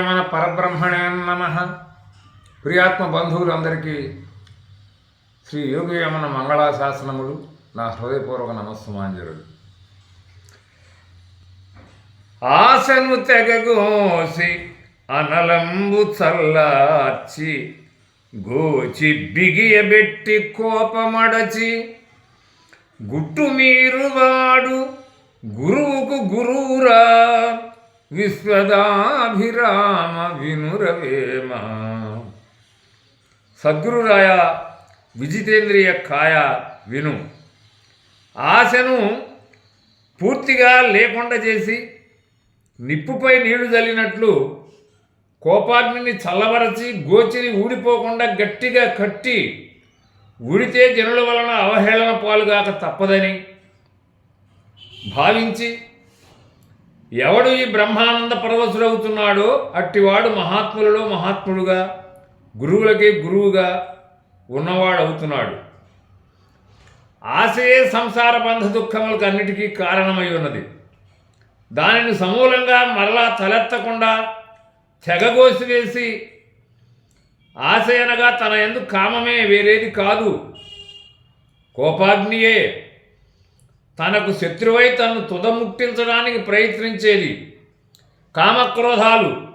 మన పరబ్రహ్మణే నమ. ప్రియాత్మ బంధువులందరికీ శ్రీ యోగి మంగళాశాసనములు శాసనములు నా హృదయపూర్వక నమస్సుమాంజరుడు ఆశను తెగగోసి అనలంబు చల్లార్చి గోచి బిగియబెట్టి కోపమడచి గుట్టు మీరు వాడు గురువుకు గురువురా విశ్వదాభిరామ వినురవేమ సద్గురురాయ విజితేంద్రియ కాయ విను. ఆశను పూర్తిగా లేకుండా చేసి నిప్పుపై నీళ్ళు చల్లినట్లు కోపాగ్నిని చల్లబరచి గోచిని ఊడిపోకుండా గట్టిగా కట్టి ఊడితే జనుల వలన అవహేళన పాలుగాక తప్పదని భావించి ఎవడు ఈ బ్రహ్మానంద పరవశుడవుతున్నాడో అట్టివాడు మహాత్ములలో మహాత్ముడుగా గురువులకే గురువుగా ఉన్నవాడు అవుతున్నాడు ఆశయే సంసార బంధ దుఃఖములకు అన్నిటికీ కారణమై ఉన్నది. దానిని సమూలంగా మరలా తలెత్తకుండా తెగగోసివేసి ఆశయనగా తన ఎందుకు కామమే వేరేది కాదు. కోపాగ్నియే తనకు శత్రువై తనను తుదముట్టించడానికి ప్రయత్నించేది కామక్రోధాలు.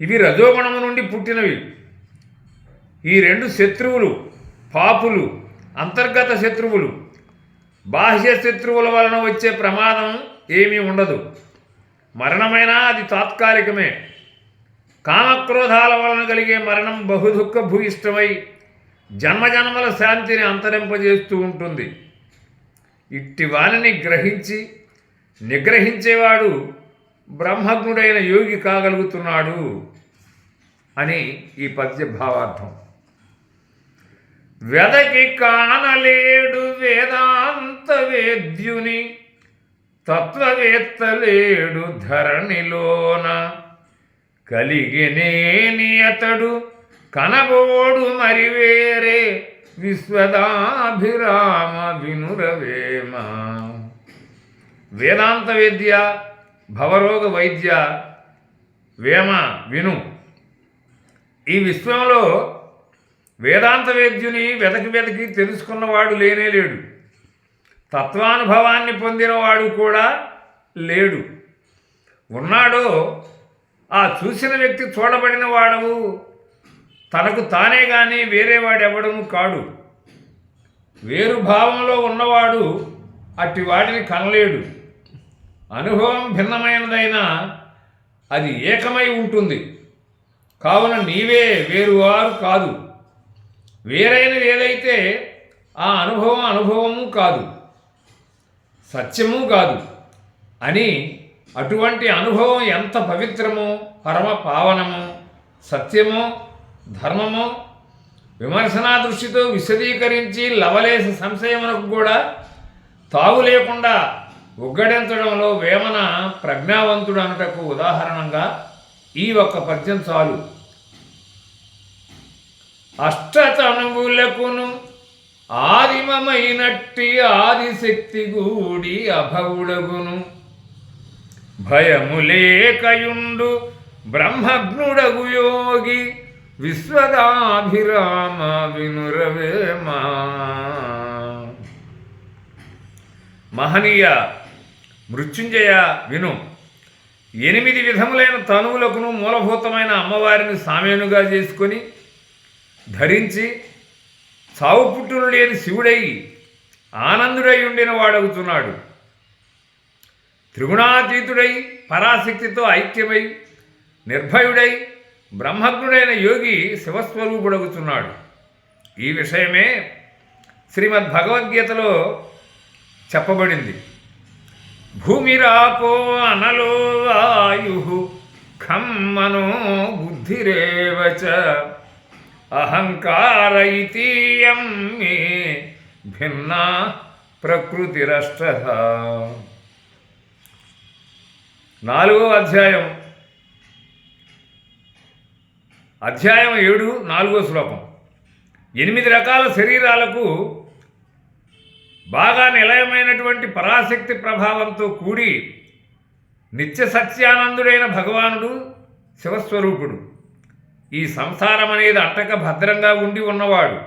ఇవి రజోగుణము నుండి పుట్టినవి. ఈ రెండు శత్రువులు పాపులు అంతర్గత శత్రువులు. బాహ్య శత్రువుల వలన వచ్చే ప్రమాదం ఏమీ ఉండదు. మరణమైనా అది తాత్కాలికమే. కామక్రోధాల వలన కలిగే మరణం బహుదుఃఖ భూయిష్టమై జన్మజన్మల శాంతిని అంతరింపజేస్తూ ఉంటుంది. ఇట్టి వాణిని గ్రహించి నిగ్రహించేవాడు బ్రహ్మజ్ఞుడైన యోగి కాగలుగుతున్నాడు అని ఈ పద్య భావార్థం. వెదకి కానలేడు వేదాంత వేద్యుని తత్వవేత్తలేడు ధరణిలోన. కలిగినేని అతడు కనబోడు మరి వేరే విశ్వదాభిరామ వినురవేమ. వేదాంత వేద్య భవరోగ వైద్య వేమ విను. ఈ విశ్వంలో వేదాంత వేద్యుని వెతకి వెతకి తెలుసుకున్నవాడు లేనే లేడు. తత్వానుభవాన్ని పొందినవాడు కూడా లేడు. ఉన్నాడో ఆ చూసిన వ్యక్తి చూడబడిన వాడవు తనకు తానే కానీ వేరేవాడెవడము కాడు. వేరు భావంలో ఉన్నవాడు అట్టి వాటిని కనలేడు. అనుభవం భిన్నమైనదైనా అది ఏకమై ఉంటుంది. కావున నీవే వేరువారు కాదు. వేరైనది ఏదైతే ఆ అనుభవం అనుభవము కాదు సత్యము కాదు అని అటువంటి అనుభవం ఎంత పవిత్రమో పరమ పావనమో సత్యమో ధర్మము విమర్శనా దృష్టితో విశదీకరించి లవలేసి సంశయమునకు కూడా తావు లేకుండా ఉగ్గడించడంలో వేమన ప్రజ్ఞావంతుడు అనుటకు ఉదాహరణంగా ఈ ఒక్క పద్యం చాలు. అష్టతనువులకును ఆదిమమైనట్టి ఆదిశక్తి గూడి అభవుడగును. భయములేకయుండు బ్రహ్మజ్ఞుడగు యోగి విశ్వదాభిరామ వినురవేమా మహనీయ మృత్యుంజయ విను. ఎనిమిది విధములైన తనువులకును మూలభూతమైన అమ్మవారిని సామేనుగా చేసుకొని ధరించి చావు పుట్టును లేని శివుడై ఆనందుడై ఉండిన వాడవుతున్నాడు త్రిగుణాతీతుడై పరాశక్తితో ఐక్యమై నిర్భయుడై బ్రహ్మజ్ఞుడైన యోగి శివస్వరూపుడగుతున్నాడు. ఈ విషయమే శ్రీమద్ భగవద్గీతలో చెప్పబడింది. భూమిరాపో అనలో వాయు ఖం మనో బుద్ధిరేవచ అహంకార ఇతీయం మే భిన్నా ప్రకృతిరష్ట నాలుగో అధ్యాయం అధ్యాయం ఏడు నాలుగో శ్లోకం. ఎనిమిది రకాల శరీరాలకు బాగా నిలయమైనటువంటి పరాశక్తి ప్రభావంతో కూడి నిత్య సత్యానందుడైన భగవానుడు శివస్వరూపుడు. ఈ సంసారం అనేది అట్టక భద్రంగా ఉండి ఉన్నవాడు.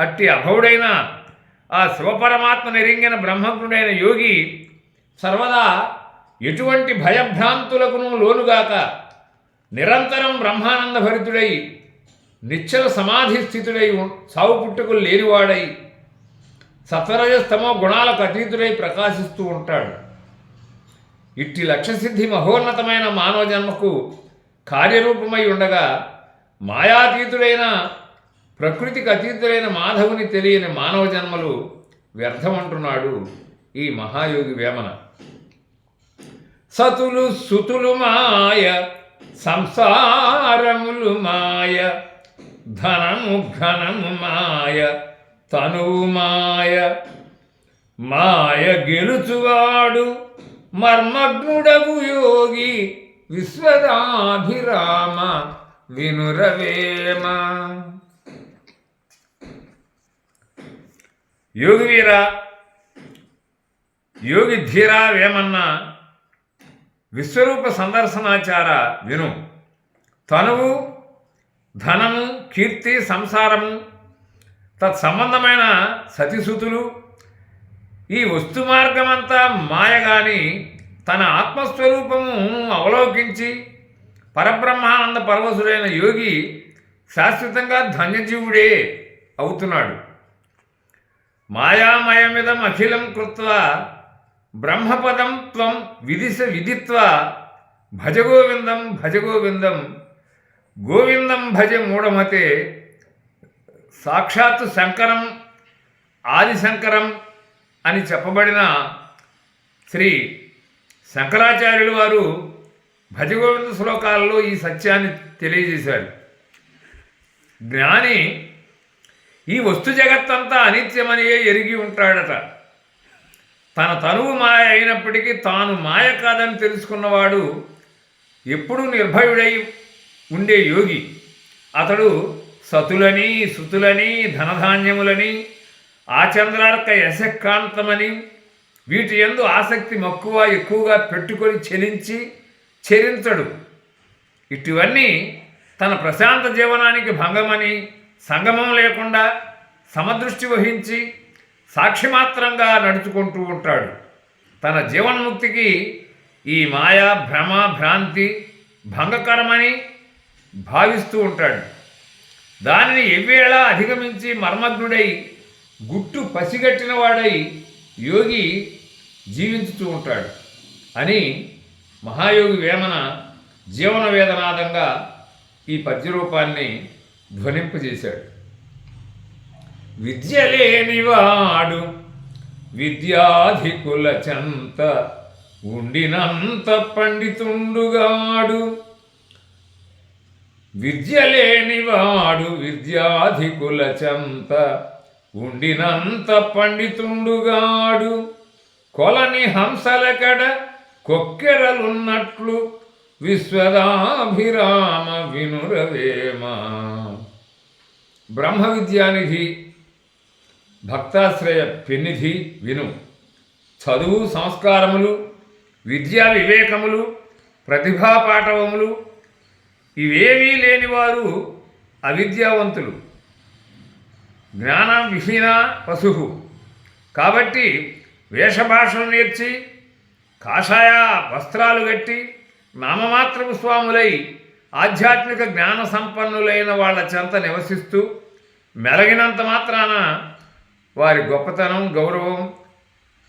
అట్టి అభవుడైన ఆ శివపరమాత్మ నెరింగిన బ్రహ్మజ్ఞుడైన యోగి సర్వదా ఎటువంటి భయభ్రాంతులకును లోనుగాక నిరంతరం బ్రహ్మానంద భరితుడై నిశ్చల సమాధి స్థితుడై ఉం- సావు పుట్టుకులు లేనివాడై సత్వరజస్తమో గుణాలకు అతీతుడై ప్రకాశిస్తూ ఉంటాడు. ఇట్టి లక్ష్యసిద్ధి మహోన్నతమైన మానవ జన్మకు కార్యరూపమై ఉండగా మాయాతీతుడైన ప్రకృతికి అతీతుడైన మాధవుని తెలియని మానవ జన్మలు వ్యర్థమంటున్నాడు ఈ మహాయోగి వేమన. సతులు సుతులు మాయ సంసారములు మాయ ధనము ఘనము మాయ తనువు మాయ. మాయ గెలుచువాడు మర్మగ్నుడగు యోగి విశ్వదాభిరామ వినురవేమ. యోగివీరా యోగి ధీరా వేమన్నా విశ్వరూప సందర్శనాచార విను. తనువు ధనము కీర్తి సంసారము తత్సంబంధమైన సతిసుతులు ఈ వస్తు మార్గమంతా మాయగాని తన ఆత్మస్వరూపము అవలోకించి పరబ్రహ్మానంద పరవశుడైన యోగి శాశ్వతంగా ధన్యజీవుడే అవుతున్నాడు. మాయామయమిదం అఖిలం కృత్వా బ్రహ్మపదం త్వం విదిశ విధిత్వ భజగోవిందం భజగోవిందం. గోవిందం భజ మూఢమతే సాక్షాత్తు శంకరం ఆదిశంకరం అని చెప్పబడిన శ్రీ శంకరాచార్యులు వారు భజగోవింద శ్లోకాలలో ఈ సత్యాన్ని తెలియజేశారు. జ్ఞాని ఈ వస్తు జగత్తంతా అనిత్యమనియే ఎరిగి ఉంటాడట. తన తనువు మాయ అయినప్పటికీ తాను మాయ కాదని తెలుసుకున్నవాడు ఎప్పుడూ నిర్భయుడై ఉండే యోగి. అతడు సతులని సుతులని ధనధాన్యములని ఆచంద్రార్క యశకాంతమని వీటి యందు ఆసక్తి మక్కువ ఎక్కువగా పెట్టుకొని చెలించి చెరించడు. ఇటువన్నీ తన ప్రశాంత జీవనానికి భంగమని సంగమం లేకుండా సమదృష్టి వహించి సాక్షిమాత్రంగా నడుచుకుంటూ ఉంటాడు. తన జీవన్ముక్తికి ఈ మాయా భ్రమ భ్రాంతి భంగకరమని భావిస్తూ ఉంటాడు. దానిని ఎవ్వేళ అధిగమించి మర్మగ్నుడై గుట్టు పసిగట్టిన వాడై యోగి జీవించుతూ ఉంటాడు అని మహాయోగి వేమన జీవన వేదనాదంగా ఈ పద్యరూపాన్ని ధ్వనింపజేశాడు. విద్య లేనివాడు విద్యాధికుల చెంత ఉండినంత పండితుండుగాడు. విద్య లేనివాడు విద్యాధికుల చెంత ఉండినంత పండితుండుగాడు. కొలని హంసలకడ కొక్కెరలున్నట్లు విశ్వదాభిరామ వినురవేమ. బ్రహ్మ విద్యానిధి భక్తాశ్రయ పెన్నిధి విను. చదువు సంస్కారములు విద్యా వివేకములు ప్రతిభా పాఠవములు ఇవేమీ లేనివారు అవిద్యావంతులు. జ్ఞానం విహీన పశువు కాబట్టి వేషభాషలు నేర్చి కాషాయ వస్త్రాలు కట్టి నామమాత్రపు స్వాములై ఆధ్యాత్మిక జ్ఞాన సంపన్నులైన వాళ్ళ చెంత నివసిస్తూ మెలగినంత మాత్రాన వారి గొప్పతనం గౌరవం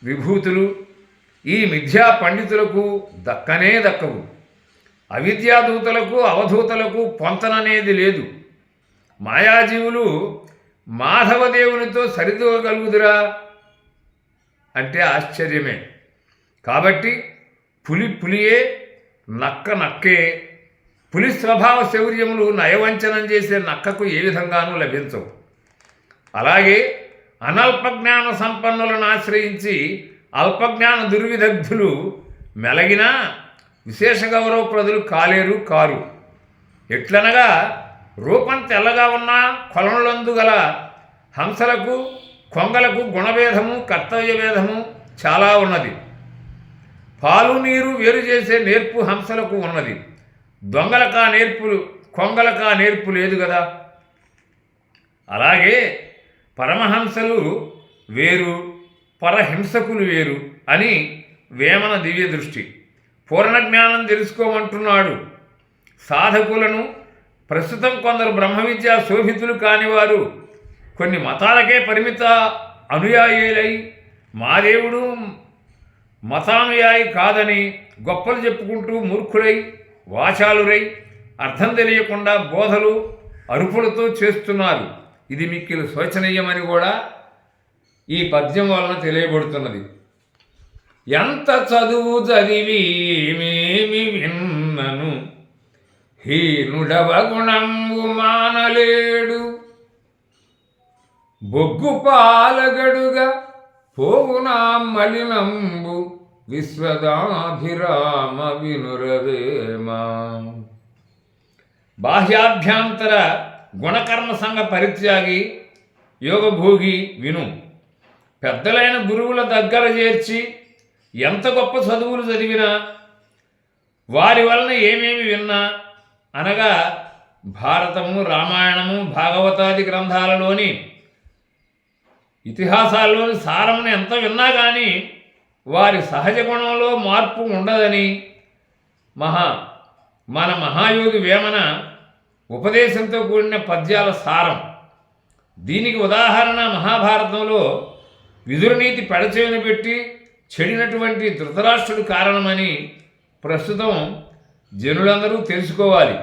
విభూతులు ఈ మిథ్యా పండితులకు దక్కనే దక్కవు. అవిద్యాదూతలకు అవధూతలకు పొంతననేది లేదు. మాయాజీవులు మాధవదేవునితో సరిదూగలుగుదురా అంటే ఆశ్చర్యమే. కాబట్టి పులి పులియే నక్క నక్కే. పులి స్వభావ శౌర్యములు నయవంచనం చేసే నక్కకు ఏ విధంగానూ లభించవు. అలాగే అనల్పజ్ఞాన సంపన్నులను ఆశ్రయించి అల్పజ్ఞాన దుర్విదగ్ధులు మెలగినా విశేష గౌరవప్రదులు కాలేరు కారు. ఎట్లనగా రూపం తెల్లగా ఉన్న కొలనులందు గల హంసలకు కొంగలకు గుణభేదము కర్తవ్య భేదము చాలా ఉన్నది. పాలు నీరు వేరు చేసే నేర్పు హంసలకు ఉన్నది. దొంగలకా నేర్పులు కొంగలకా నేర్పు లేదు కదా అలాగే పరమహంసలు వేరు పరహింసకులు వేరు అని వేమన దివ్య దృష్టి పూర్ణ జ్ఞానం తెలుసుకోమంటున్నాడు. సాధకులను ప్రస్తుతం కొందరు బ్రహ్మ విద్యా శోభితులు కానివారు. కొన్ని మతాలకే పరిమిత అనుయాయులై మా దేవుడు మతానుయాయి కాదని గొప్పలు చెప్పుకుంటూ మూర్ఖులై వాచాలురై అర్థం తెలియకుండా బోధలు అరుపులతో చేస్తున్నారు. ఇది మిక్కిలు శోచనీయమని కూడా ఈ పద్యం వలన తెలియబడుతున్నది. ఎంత చదువు చదివి మేమి విన్నను హీనుడవ గుణంబు మానలేడు. బొగ్గు పాలగడుగా పోవునా మలినంబు విశ్వదాభిరామ వినురవేమా. బాహ్యాభ్యంతర గుణకర్మ సంఘ పరిత్యాగి యోగభోగి విను. పెద్దలైన గురువుల దగ్గర చేర్చి ఎంత గొప్ప చదువులు చదివినా వారి వలన ఏమేమి విన్నా అనగా భారతము రామాయణము భాగవతాది గ్రంథాలలోని ఇతిహాసాల్లోని సారమును ఎంత విన్నా కానీ వారి సహజ గుణంలో మార్పు ఉండదని మహా మన మహాయోగి వేమన ఉపదేశంతో కూడిన పద్యాల సారం. దీనికి ఉదాహరణ మహాభారతంలో విదురునీతి పెడచేవిన పెట్టి చెడినటువంటి ధృతరాష్ట్రుడు కారణమని ప్రస్తుతం జనులందరూ తెలుసుకోవాలి.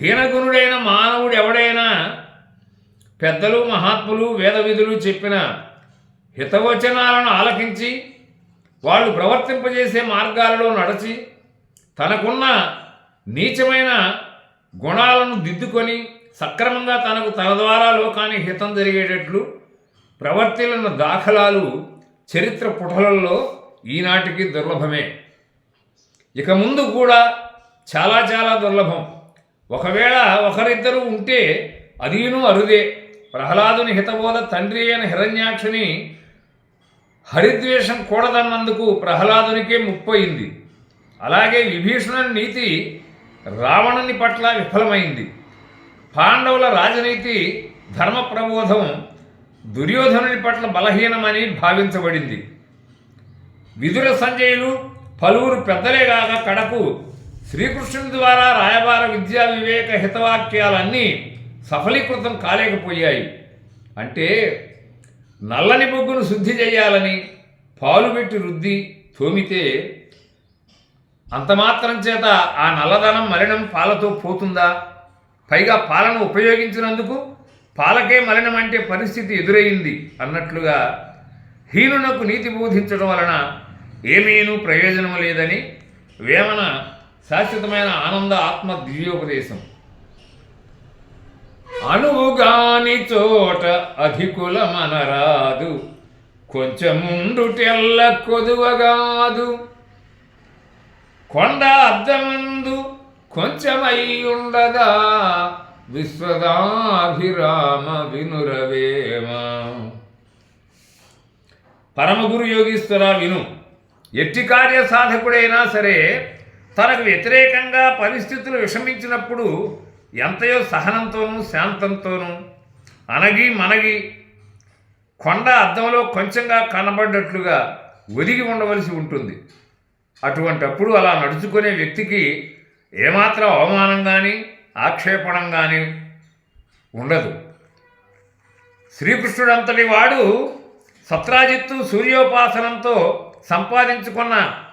హీనగుణుడైన మానవుడు ఎవడైనా పెద్దలు మహాత్ములు వేదవిధులు చెప్పిన హితవచనాలను ఆలకించి వాళ్ళు ప్రవర్తింపజేసే మార్గాలలో నడచి తనకున్న నీచమైన గుణాలను దిద్దుకొని సక్రమంగా తనకు తన ద్వారా లోకానికి హితం జరిగేటట్లు ప్రవర్తిల్లిన దాఖలాలు చరిత్ర పుటలలో ఈనాటికి దుర్లభమే. ఇక ముందు కూడా చాలా చాలా దుర్లభం. ఒకవేళ ఒకరిద్దరు ఉంటే అదీను అరుదే. ప్రహ్లాదుని హితబోధ తండ్రి అయిన హిరణ్యాక్షుని హరిద్వేషం కూడదన్నందుకు ప్రహ్లాదునికే ముప్పయింది. అలాగే విభీషణుని నీతి రావణుని పట్ల విఫలమైంది. పాండవుల రాజనీతి ధర్మ ప్రబోధం దుర్యోధనుని పట్ల బలహీనమని భావించబడింది. విదుర సంజయులు పలువురు పెద్దలేగాక కడకు శ్రీకృష్ణుని ద్వారా రాయబార విద్యా వివేక హితవాక్యాలన్నీ సఫలీకృతం కాలేకపోయాయి. అంటే నల్లని బొగ్గును శుద్ధి చేయాలని పాలు పెట్టి రుద్ది తోమితే అంతమాత్రం చేత ఆ నల్లధనం మలినం పాలతో పోతుందా? పైగా పాలను ఉపయోగించినందుకు పాలకే మలినం అంటే పరిస్థితి ఎదురయ్యింది అన్నట్లుగా హీనునకు నీతి బోధించడం వలన ఏమీనూ ప్రయోజనం లేదని వేమన శాశ్వతమైన ఆనంద ఆత్మ దివ్యోపదేశం. అణువుగాని చోట అధికుల మనరాదు కొంచెముండుటెల్ల కొదువగాదు. కొండ అద్దమందు కొంచెమై ఉండగా విశ్వదాభిరామ వినురవేమ. పరమగురు యోగీశ్వరా విను. ఎట్టి కార్య సాధకుడైనా సరే తనకు వ్యతిరేకంగా పరిస్థితులు విషమించినప్పుడు ఎంతయో సహనంతోనూ శాంతంతోనూ అనగి మనగి కొండ అద్దంలో కొంచెంగా కనబడ్డట్లుగా ఒదిగి ఉండవలసి ఉంటుంది. అటువంటప్పుడు అలా నడుచుకునే వ్యక్తికి ఏమాత్రం అవమానం కానీ ఆక్షేపణం కానీ ఉండదు. శ్రీకృష్ణుడంతటి వాడు సత్రాజిత్తు సూర్యోపాసనంతో సంపాదించుకున్న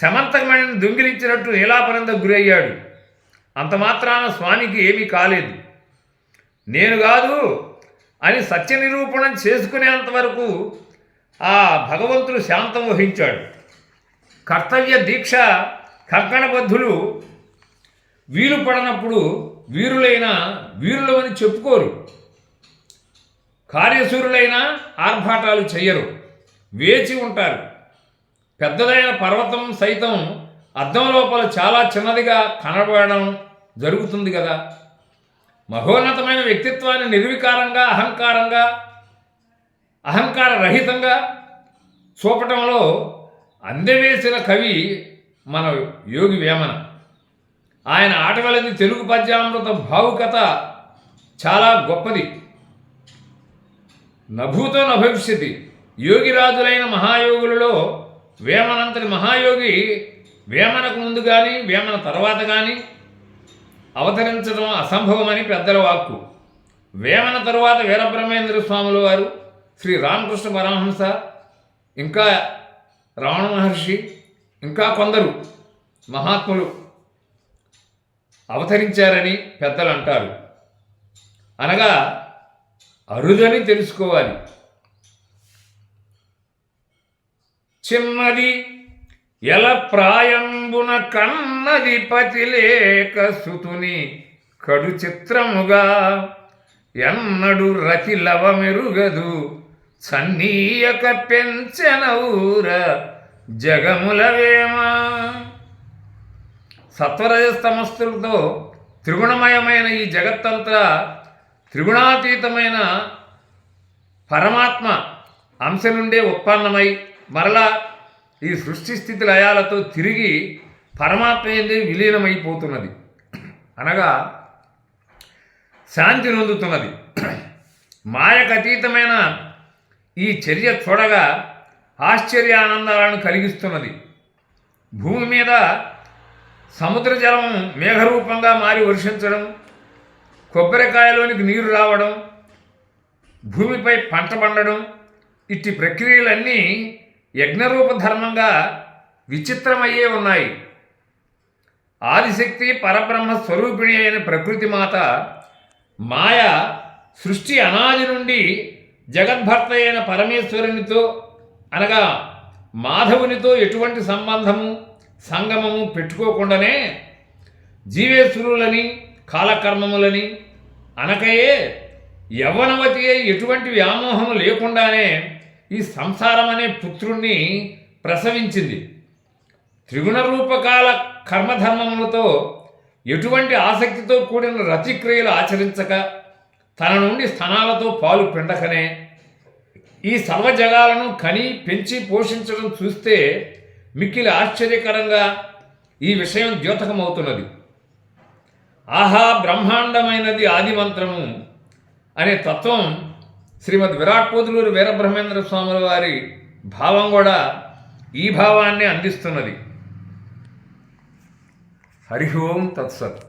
శమంతకమణిని దొంగిలించినట్టు నీలాపనంద గురయ్యాడు. అంత మాత్రాన స్వామికి ఏమీ కాలేదు. నేను కాదు అని సత్య నిరూపణం చేసుకునేంత వరకు ఆ భగవంతుడు శాంతం వహించాడు. కర్తవ్య దీక్ష కంకణబద్ధులు వీలు పడనప్పుడు వీరులైన వీరులవని చెప్పుకోరు. కార్యశూరులైన ఆర్భాటాలు చెయ్యరు. వేచి ఉంటారు. పెద్దదైన పర్వతం సైతం అద్దం లోపల చాలా చిన్నదిగా కనబడడం జరుగుతుంది కదా. మహోన్నతమైన వ్యక్తిత్వాన్ని నిర్వికారంగా అహంకారంగా అహంకార రహితంగా చూపటంలో అందవేసిన కవి మన యోగి వేమన. ఆయన ఆటవలది తెలుగు పద్యామృత భావుకత చాలా గొప్పది. నభూతో నభవిష్యతి. యోగిరాజులైన మహాయోగులలో వేమనంతటి మహాయోగి వేమనకు ముందు కానీ వేమన తర్వాత కానీ అవతరించడం అసంభవమని పెద్దల వాక్కు. వేమన తరువాత వీరబ్రహ్మేంద్ర స్వాముల వారు శ్రీ రామకృష్ణ పరమహంస ఇంకా రమణ మహర్షి ఇంకా కొందరు మహాత్ములు అవతరించారని పెద్దలు అంటారు. అనగా అరుదని తెలుసుకోవాలి. చిన్నది ఎల ప్రాయంబున కన్నది పతిలేక సుతుని కడు చిత్రముగా ఎన్నడు రతి లవమెరుగదు. సన్నీయక పెంచెనవుర జగములవేమా. సత్వరజస్తమస్తులతో త్రిగుణమయమైన ఈ జగత్తంతా త్రిగుణాతీతమైన పరమాత్మ అంశ నుండే ఉత్పన్నమై మరలా ఈ సృష్టి స్థితి లయాలతో తిరిగి పరమాత్మ ఏంది విలీనమైపోతున్నది. అనగా శాంతి నొందుతున్నది. మాయకు అతీతమైన ఈ చర్య చూడగా ఆశ్చర్యానందాలను కలిగిస్తున్నది. భూమి మీద సముద్ర జలం మేఘరూపంగా మారి వర్షించడం కొబ్బరికాయలోనికి నీరు రావడం భూమిపై పంట పండడం ఇట్టి ప్రక్రియలన్నీ యజ్ఞరూప ధర్మంగా విచిత్రమయ్యే ఉన్నాయి. ఆదిశక్తి పరబ్రహ్మ స్వరూపిణి అయిన ప్రకృతి మాత మాయ సృష్టి అనాది నుండి జగద్భర్త అయిన పరమేశ్వరునితో అనగా మాధవునితో ఎటువంటి సంబంధము సంగమము పెట్టుకోకుండానే జీవేశ్వరులని కాలకర్మములని అనకయే యవ్వనవతి అయి ఎటువంటి వ్యామోహము లేకుండానే ఈ సంసారం అనే పుత్రుణ్ణి ప్రసవించింది. త్రిగుణ రూపకాల కర్మధర్మములతో ఎటువంటి ఆసక్తితో కూడిన రతిక్రియలు ఆచరించక తన నుండి స్థనాలతో పాలు పిండకనే. ఈ సర్వజగాలను కని పెంచి పోషించడం చూస్తే మిక్కిలి ఆశ్చర్యకరంగా ఈ విషయం ద్యోతకమవుతున్నది. ఆహా బ్రహ్మాండమైనది ఆదిమంత్రము అనే తత్వం శ్రీమద్ విరాట్ పోతులూరు వీరబ్రహ్మేంద్ర స్వాముల వారి భావం కూడా ఈ భావాన్ని అందిస్తున్నది. హరి ఓం తత్సత్.